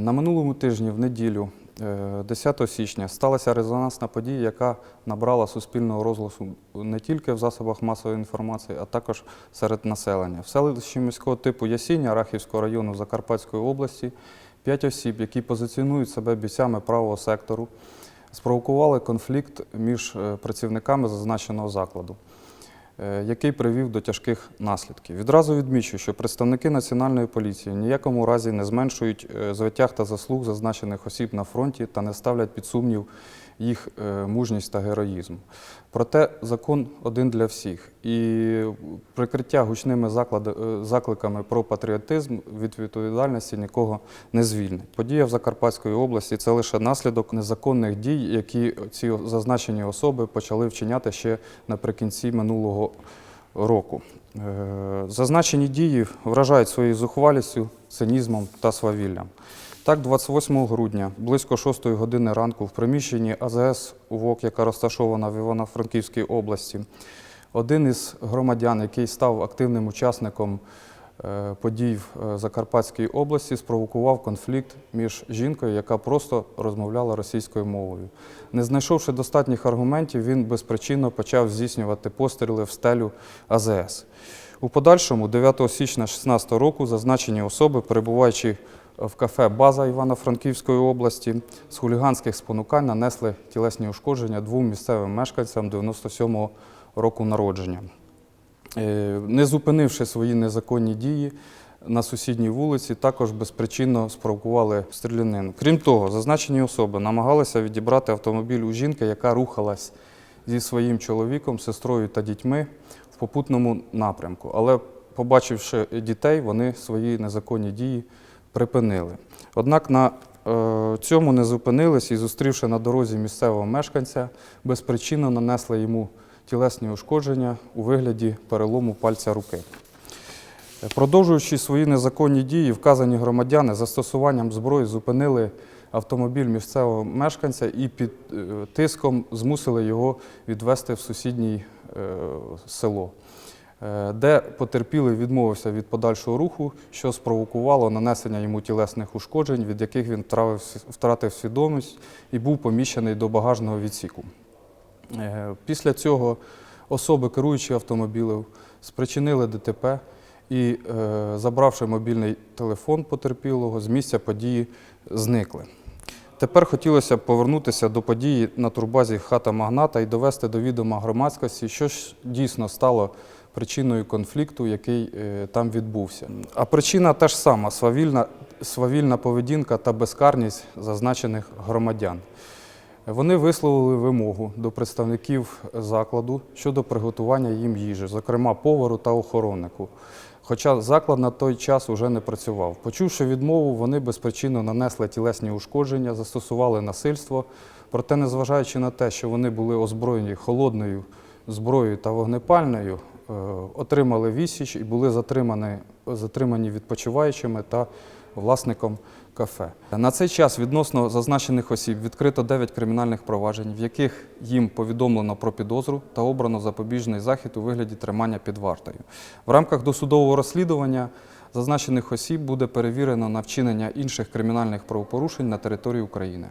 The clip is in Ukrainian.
На минулому тижні, в неділю, е, 10 січня, сталася резонансна подія, яка набрала суспільного розголосу не тільки в засобах масової інформації, а також серед населення. В селищі міського типу Ясіння Рахівського району Закарпатської області п'ять осіб, які позиціонують себе бійцями правого сектору, спровокували конфлікт між е, працівниками зазначеного закладу е, який привів до тяжких наслідків. Відразу відмічу, що представники Національної поліції ніякому разі не зменшують е, звитяг та заслуг зазначених осіб на фронті та не ставлять під сумнів їх е, мужність та героїзм. Проте закон один для всіх, і прикриття гучними е, закликами про патріотизм від відповідальності нікого не звільнить. Подія в Закарпатській області це лише наслідок незаконних дій, які ці зазначені особи почали вчиняти ще наприкінці минулого року. Е, Зазначені дії вражають своєю зухвалістю, цинізмом та свавіллям. Так, 28 грудня, близько 6 години ранку, в приміщенні АЗС УВОК, яка розташована в Івано-Франківській області, один із громадян, який став активним учасником подій в е, Закарпатській області, спровокував конфлікт між жінкою, яка просто розмовляла російською мовою. Не знайшовши достатніх аргументів, він безпричинно почав здійснювати постріли в стелю АЗС. У подальшому, 9 січня 2016 року, зазначені особи, перебуваючи в кафе База Івано-Франківської області, з хуліганських спонукань нанесли тілесні ушкодження двом місцевим мешканцям 97-го року народження. Е, Не зупинивши свої незаконні дії на сусідній вулиці, також безпричинно спровокували стрілянину. Крім того, зазначені особи намагалися відібрати автомобіль у жінки, яка рухалась зі своїм чоловіком, сестрою та дітьми в попутному напрямку. Але, побачивши дітей, вони свої незаконні дії припинили. Однак на е, цьому не зупинились і, зустрівши на дорозі місцевого мешканця, безпричинно нанесли йому тілесні ушкодження у вигляді перелому пальця руки. Продовжуючи свої незаконні дії, вказані громадяни застосуванням зброї зупинили автомобіль місцевого мешканця і під е, тиском змусили його відвести в сусіднє село, е, де потерпілий відмовився від подальшого руху, що спровокувало нанесення йому тілесних ушкоджень, від яких він втратив свідомість і був поміщений до багажного відсіку. Е, Після цього особи, керуючи автомобілем, спричинили ДТП і, е, забравши мобільний телефон потерпілого, з місця події зникли. Тепер хотілося б повернутися до події на турбазі хата магната і довести до відома громадськості, що ж дійсно стало причиною конфлікту, який е, там відбувся. А причина та ж сама свавільна поведінка та безкарність зазначених громадян. Вони висловили вимогу до представників закладу щодо приготування їм їжі, зокрема повару та охороннику. Хоча заклад на той час уже не працював. Почувши відмову, вони безпричинно нанесли тілесні ушкодження, застосували насильство. Проте, незважаючи на те, що вони були озброєні холодною зброєю та вогнепальною, е, отримали відсіч і були затримані, затримані відпочиваючими та власником кафе. На цей час відносно зазначених осіб відкрито 9 кримінальних проваджень, в яких їм повідомлено про підозру та обрано запобіжний захід у вигляді тримання під вартою. В рамках досудового розслідування зазначених осіб буде перевірено на вчинення інших кримінальних правопорушень на території України.